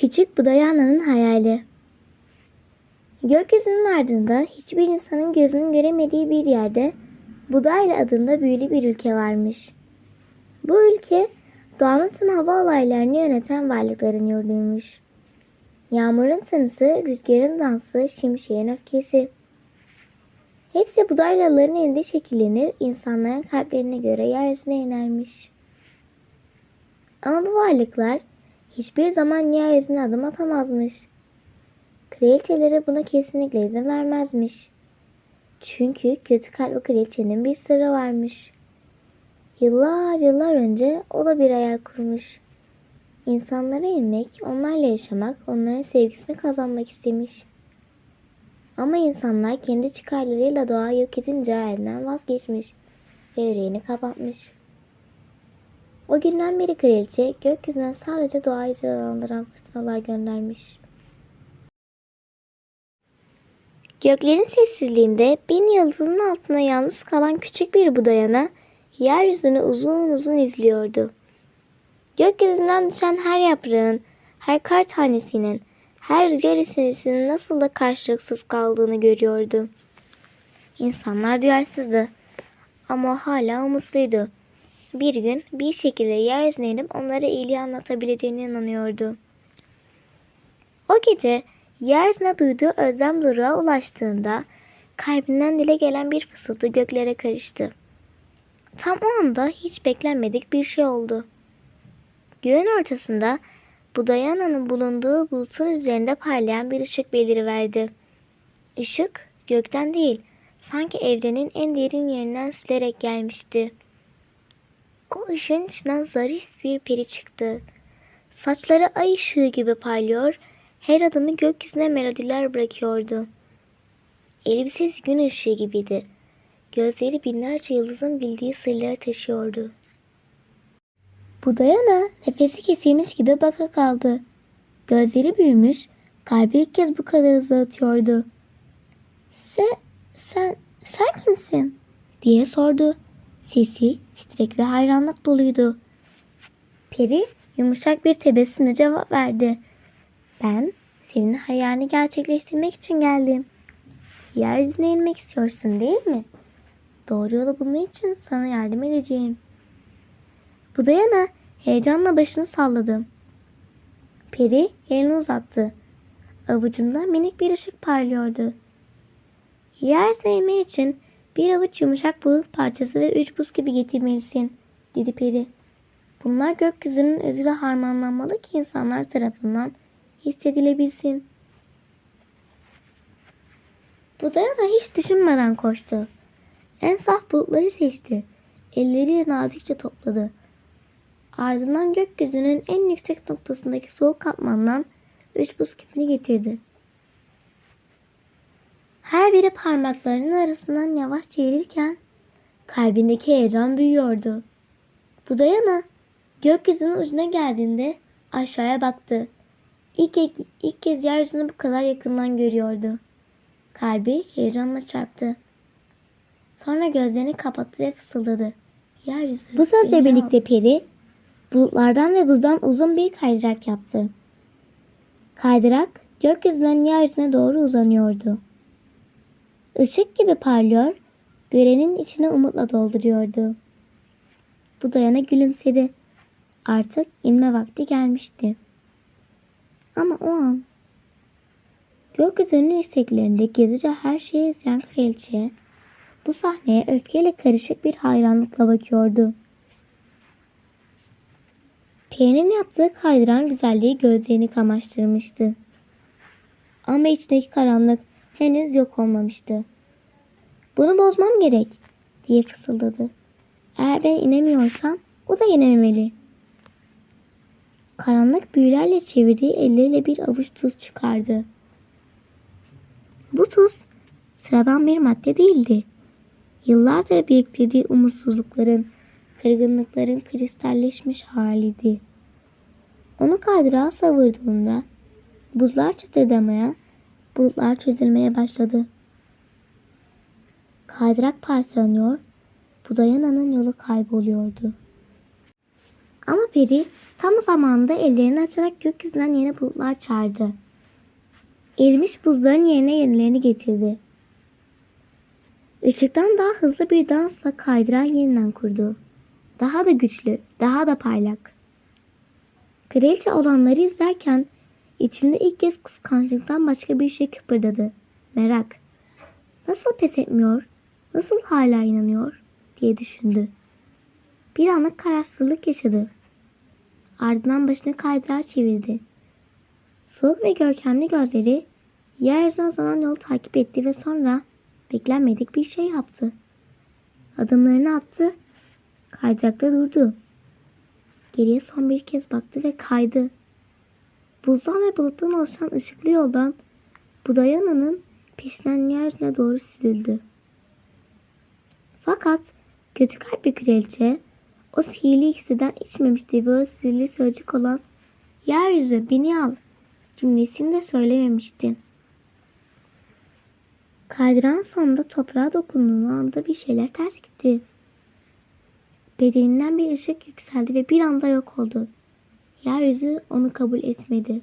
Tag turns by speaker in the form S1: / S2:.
S1: Küçük Budayana'nın hayali. Gökyüzünün ardında hiçbir insanın gözünün göremediği bir yerde Budayla adında büyülü bir ülke varmış. Bu ülke doğanın tüm hava olaylarını yöneten varlıkların yurduymuş. Yağmurun tanısı, rüzgarın dansı, şimşeğin öfkesi. Hepsi budaylaların elinde şekillenir, insanların kalplerine göre yeryüzüne inermiş. Ama bu varlıklar hiçbir zaman yeryüzüne adım atamazmış. Kraliçeleri buna kesinlikle izin vermezmiş. Çünkü kötü kalpli kraliçenin bir sırrı varmış. Yıllar yıllar önce o da bir hayal kurmuş. İnsanlara inmek, onlarla yaşamak, onların sevgisini kazanmak istemiş. Ama insanlar kendi çıkarlarıyla doğayı yok edince elinden vazgeçmiş ve yüreğini kapatmış. O günden beri kraliçe gökyüzünden sadece doğayı cezalandıran fırtınalar göndermiş. Göklerin sessizliğinde bin yıldızın altında yalnız kalan küçük bir budayana yeryüzünü uzun uzun izliyordu. Gökyüzünden düşen her yaprağın, her kar tanesinin, her rüzgar esintisinin nasıl da karşılıksız kaldığını görüyordu. İnsanlar duyarsızdı ama hala umutluydu. Bir gün bir şekilde yeryüzüne inip onlara iyiliği anlatabileceğine inanıyordu. O gece yeryüzüne duyduğu özlem duruğa ulaştığında kalbinden dile gelen bir fısıltı göklere karıştı. Tam o anda hiç beklenmedik bir şey oldu. Göğün ortasında Budayana'nın bulunduğu bulutun üzerinde parlayan bir ışık beliriverdi. Işık gökten değil, sanki evrenin en derin yerinden süzülerek gelmişti. O ışığın içinden zarif bir peri çıktı. Saçları ay ışığı gibi parlıyor, her adımı gökyüzüne melodiler bırakıyordu. Elbisesi gün ışığı gibiydi. Gözleri binlerce yıldızın bildiği sırları taşıyordu. Budayana nefesi kesilmiş gibi baka kaldı. Gözleri büyümüş, kalbi ilk kez bu kadar hızlı atıyordu. Se, sen, sen kimsin? diye sordu. Sesi titrek ve hayranlık doluydu. Peri yumuşak bir tebessümle cevap verdi. Ben senin hayalini gerçekleştirmek için geldim. Yeryüzüne inmek istiyorsun değil mi? Doğru yolu bulmak için sana yardım edeceğim. Budayana heyecanla başını salladı. Peri elini uzattı. Avucunda minik bir ışık parlıyordu. Yeryüzüne inmek için bir avuç yumuşak bulut parçası ve üç buz gibi getirmelisin, dedi peri. Bunlar gökyüzünün özüyle harmanlanmalı ki insanlar tarafından hissedilebilsin. Budayana hiç düşünmeden koştu. En saf bulutları seçti. Elleriyle nazikçe topladı. Ardından gökyüzünün en yüksek noktasındaki soğuk katmandan üç buz küpünü getirdi. Her biri parmaklarının arasından yavaşça erirken kalbindeki heyecan büyüyordu. Bu Dayana gökyüzünün ucuna geldiğinde aşağıya baktı. İlk, ilk kez yeryüzünü bu kadar yakından görüyordu. Kalbi heyecanla çarptı. Sonra gözlerini kapattı ve fısıldadı. Yeryüzü. Bu sözle birlikte peri bulutlardan ve buzdan uzun bir kaydırak yaptı. Kaydırak gökyüzünden yeryüzüne doğru uzanıyordu. Işık gibi parlıyor, görenin içine umutla dolduruyordu. Bu dayana gülümsedi. Artık inme vakti gelmişti. Ama o an gökyüzünün yükseklerinde gizlice her şeyi izleyen kraliçe bu sahneye öfkeyle karışık bir hayranlıkla bakıyordu. Peri'nin yaptığı kaydıran güzelliği gözlerini kamaştırmıştı. Ama içindeki karanlık henüz yok olmamıştı. Bunu bozmam gerek diye fısıldadı. Eğer ben inemiyorsam o da inememeli. Karanlık büyülerle çevirdiği elleriyle bir avuç tuz çıkardı. Bu tuz sıradan bir madde değildi. Yıllardır biriktirdiği umutsuzlukların, kırgınlıkların kristalleşmiş haliydi. Onu kaydırağa savurduğunda buzlar çıtırdamaya, bulutlar çözülmeye başladı. Kaydırak parçalanıyor, Budayana'nın yolu kayboluyordu. Ama peri tam zamanında ellerini açarak gökyüzünden yeni bulutlar çağırdı. Erimiş buzların yerine yenilerini getirdi. Işıktan daha hızlı bir dansla kaydıran yeniden kurdu. Daha da güçlü, daha da parlak. Kraliçe olanları izlerken içinde ilk kez kıskançlıktan başka bir şey kıpırdadı. Merak. Nasıl pes etmiyor, nasıl hala inanıyor diye düşündü. Bir anlık kararsızlık yaşadı. Ardından başını kaydırağa çevirdi. Soğuk ve görkemli gözleri yeryüzüne uzanan yolu takip etti ve sonra beklenmedik bir şey yaptı. Adımlarını attı, kaydırakta durdu. Geriye son bir kez baktı ve kaydı. Buzdan ve buluttan oluşan ışıklı yoldan Budayana'nın peşinden yeryüzüne doğru süzüldü. Fakat kötü kalpli kraliçe o sihirli iksirden içmemişti ve o sihirli sözcük olan yeryüzü beni al cümlesini de söylememişti. Kaydıran sonunda toprağa dokunduğu anda bir şeyler ters gitti. Bedeninden bir ışık yükseldi ve bir anda yok oldu. Yeryüzü onu kabul etmedi.